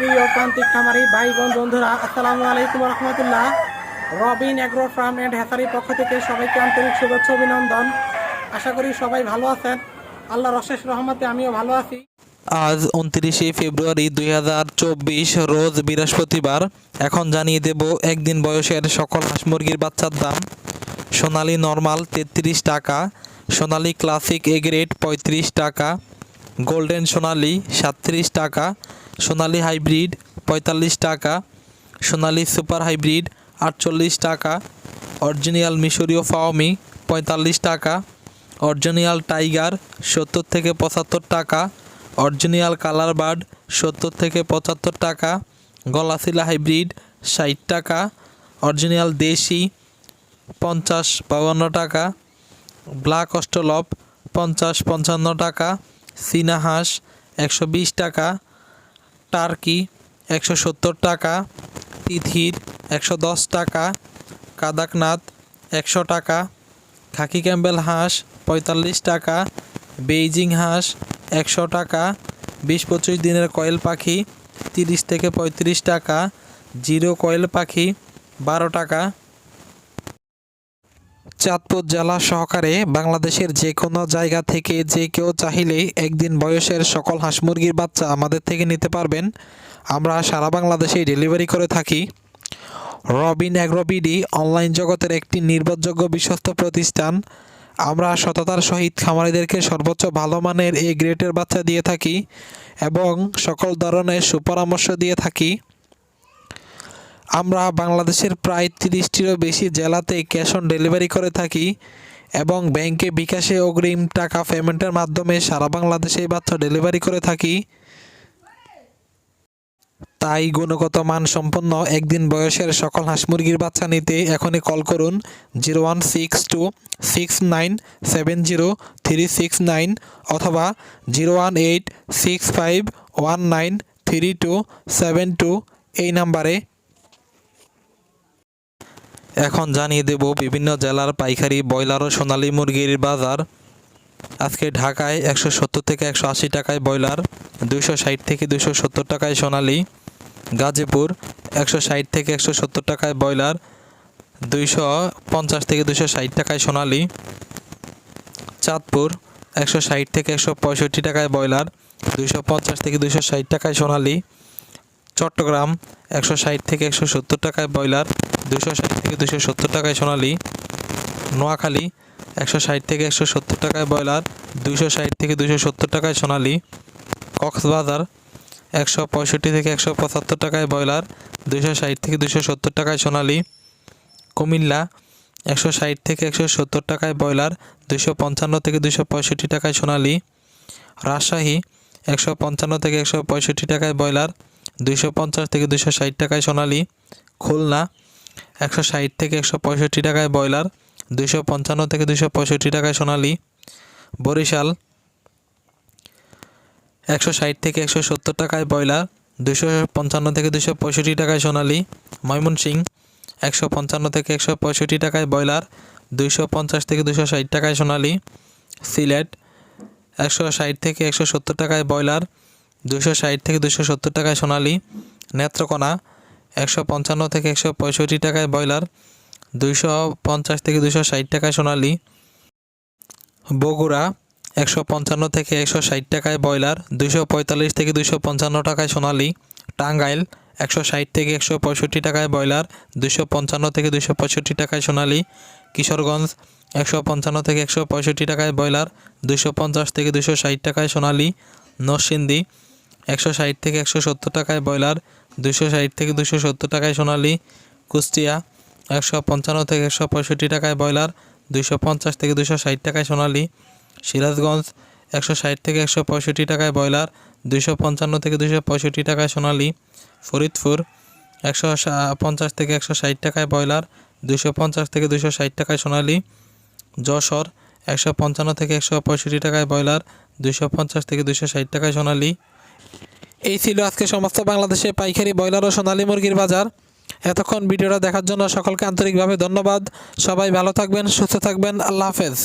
প্রিয় প্রান্তিক খামারি ভাই বোন বন্ধুরা, আসসালামু আলাইকুম রহমতুল্লাহ। রবিন অ্যাগ্রো ফার্ম অ্যান্ড হ্যাসারির পক্ষ থেকে সবাইকে আন্তরিক শুভেচ্ছা অভিনন্দন। আশা করি সবাই ভালো আছেন। আল্লাহর অশেষ রহমতে আমিও ভালো আছি। আজ উনত্রিশে ফেব্রুয়ারি দুই হাজার চব্বিশ, রোজ বৃহস্পতিবার। এখন জানিয়ে দেব, একদিন বয়সের সকল হাঁস মুরগির বাচ্চার দাম। সোনালি নর্মাল তেত্রিশ টাকা, সোনালী ক্লাসিক এগ্রেড গ্রেড পঁয়ত্রিশ টাকা, গোল্ডেন সোনালী সাতত্রিশ টাকা সোনালী হাইব্রিড পঁয়তাল্লিশ টাকা, সোনালী সুপার হাইব্রিড আটচল্লিশ টাকা, অরিজিনাল মিশরীয় ফাওমি পঁয়তাল্লিশ টাকা, অরিজিনাল টাইগার সত্তর থেকে পঁচাত্তর টাকা, অরিজিনাল কালার বার্ড সত্তর থেকে পঁচাত্তর টাকা, গলাশিলা হাইব্রিড ষাট টাকা, অরিজিনাল দেশি পঞ্চাশ বাউান্ন টাকা, ব্ল্যাক অস্টলপ পঞ্চাশ পঞ্চান্ন টাকা, চীনা হাঁস একশো বিশ টাকা টার্কি, একশো সত্তর টাকা। তিথির, একশো দশ টাকা। কাদাকনাথ, একশো টাকা। খাকি ক্যাম্বেল হাঁস, পঁয়তাল্লিশ টাকা। বেইজিং হাঁস, একশো টাকা। বিশ পঁচিশ দিনের কয়েল পাখি, তিরিশ থেকে পঁয়ত্রিশ টাকা। জিরো কয়েল পাখি, বারো টাকা। চাঁদপুর জেলা সহকারে বাংলাদেশের যে কোনো জায়গা থেকে যে কেউ চাইলেই একদিন বয়সের সকল হাঁস মুরগির বাচ্চা আমাদের থেকে নিতে পারবেন। আমরা সারা বাংলাদেশেই ডেলিভারি করে থাকি। রবিন অ্যাগ্রোবিডি অনলাইন জগতের একটি নির্ভরযোগ্য বিশ্বস্ত প্রতিষ্ঠান। আমরা সততার সহিত খামারিদেরকে সর্বোচ্চ ভালো মানের এই গ্রেটের বাচ্চা দিয়ে থাকি এবং সকল ধরনের সুপরামর্শ দিয়ে থাকি। আমরা বাংলাদেশের প্রায় তিরিশটিরও বেশি জেলাতে ক্যাশ অন ডেলিভারি করে থাকি এবং ব্যাংকে বিকাশে অগ্রিম টাকা পেমেন্টের মাধ্যমে সারা বাংলাদেশে বাচ্চা ডেলিভারি করে থাকি। তাই গুণগত মান সম্পন্ন একদিন বয়সের সকল হাঁস মুরগির বাচ্চা নিতে এখনই কল করুন zero one six two, six nine, seven zero, three six nine অথবা zero one eight, six five, one nine, three two, seven two এই নাম্বারে এখন জানিয়ে দেব বিভিন্ন জেলার পাইকারি ব্রয়লার ও সোনালী মুরগির বাজার। আজকে ঢাকায় একশো সত্তর থেকে একশো আশি টাকায় ব্রয়লার ষাট থেকে দুশো সত্তর টাকায় সোনালি। গাজীপুর একশো ষাট থেকে একশো সত্তর টাকায় ব্রয়লার, দুইশো পঞ্চাশ থেকে দুশো ষাট টাকায় সোনালি। চাঁদপুর একশো ষাট থেকে একশো পঁয়ষট্টি টাকায় ব্রয়লার, দুইশো পঞ্চাশ থেকে দুশো ষাট টাকায় সোনালি। চট্টগ্রাম একশো ষাট থেকে একশো সত্তর টাকায় ব্রয়লার দুশো ষাট থেকে দুশো সত্তর টাকায় সোনালি, নোয়াখালী, একশো ষাট থেকে একশো সত্তর টাকায় ব্রয়লার দুশো ষাট থেকে দুশো সত্তর টাকায় সোনালি, কক্সবাজার, একশো পঁয়ষট্টি থেকে একশো পঁচাত্তর টাকায় ব্রয়লার দুশো ষাট থেকে দুশো সত্তর টাকায় সোনালি, কুমিল্লা, একশো ষাট থেকে একশো সত্তর টাকায় ব্রয়লার দুশো পঞ্চান্ন থেকে দুশো পঁয়ষট্টি টাকায় সোনালি, রাজশাহী, একশো পঞ্চান্ন থেকে একশো পঁয়ষট্টি টাকায় ব্রয়লার দুশো পঞ্চাশ থেকে দুশো ষাট টাকায় সোনালি, খুলনা একশো ষাট থেকে একশো পঁয়ষট্টি টাকায় ব্রয়লার, দুইশো পঞ্চান্ন থেকে দুশো পঁয়ষট্টি টাকায় সোনালি, বরিশাল, একশো ষাট থেকে একশো সত্তর টাকায় ব্রয়লার দুশো পঞ্চান্ন থেকে দুশো পঁয়ষট্টি টাকায় সোনালী, ময়মনসিং, একশো পঞ্চান্ন থেকে একশো পঁয়ষট্টি টাকায় ব্রয়লার, দুইশো পঞ্চাশ থেকে দুশো ষাট টাকায় সোনালি, সিলেট, একশো ষাট থেকে একশো সত্তর টাকায় ব্রয়লার দুশো ষাট থেকে দুশো সত্তর টাকায় সোনালি, নেত্রকোনা একশো পঞ্চান্ন থেকে একশো পঁয়ষট্টি টাকায় ব্রয়লার, দুইশো পঞ্চাশ থেকে দুশো ষাট টাকায় সোনালি। বগুড়া, একশো পঞ্চান্ন থেকে একশো ষাট টাকায় ব্রয়লার দুশো পঁয়তাল্লিশ থেকে দুশো পঞ্চান্ন টাকায় সোনালি। টাঙ্গাইল, একশো ষাট থেকে একশো পঁয়ষট্টি টাকায় ব্রয়লার দুশো পঞ্চান্ন থেকে দুশো পঁয়ষট্টি টাকায় সোনালি। কিশোরগঞ্জ, একশো পঞ্চান্ন থেকে একশো পঁয়ষট্টি টাকায় ব্রয়লার দুশো পঞ্চাশ থেকে দুশো ষাট টাকায় সোনালি। নরসিংদী, একশো ষাট থেকে একশো সত্তর টাকায় ব্রয়লার দুশো ষাট থেকে দুশো সত্তর টাকায় সোনালি, কুষ্টিয়া একশো পঞ্চান্ন থেকে একশো পঁয়ষট্টি টাকায় ব্রয়লার দুশো পঞ্চাশ থেকে দুশো ষাট টাকায় সোনালি, সিরাজগঞ্জ একশো ষাট থেকে একশো পঁয়ষট্টি টাকায় ব্রয়লার দুশো পঞ্চান্ন থেকে দুশো পঁয়ষট্টি টাকায় সোনালি, ফরিদপুর একশো পঞ্চাশ থেকে একশো ষাট টাকায় ব্রয়লার দুশো পঞ্চাশ থেকে দুশো ষাট টাকায় সোনালি, যশোর একশো পঞ্চান্ন থেকে একশো পঁয়ষট্টি টাকায় ব্রয়লার দুশো পঞ্চাশ থেকে দুশো ষাট টাকায় সোনালী এই ছিল আজকে সমস্ত বাংলাদেশে পাইকারি ব্রয়লার ও সোনালী মুরগির বাজার। এতক্ষণ ভিডিওটা দেখার জন্য সকলকে আন্তরিকভাবে ধন্যবাদ। সবাই ভালো থাকবেন, সুস্থ থাকবেন। আল্লাহ হাফেজ।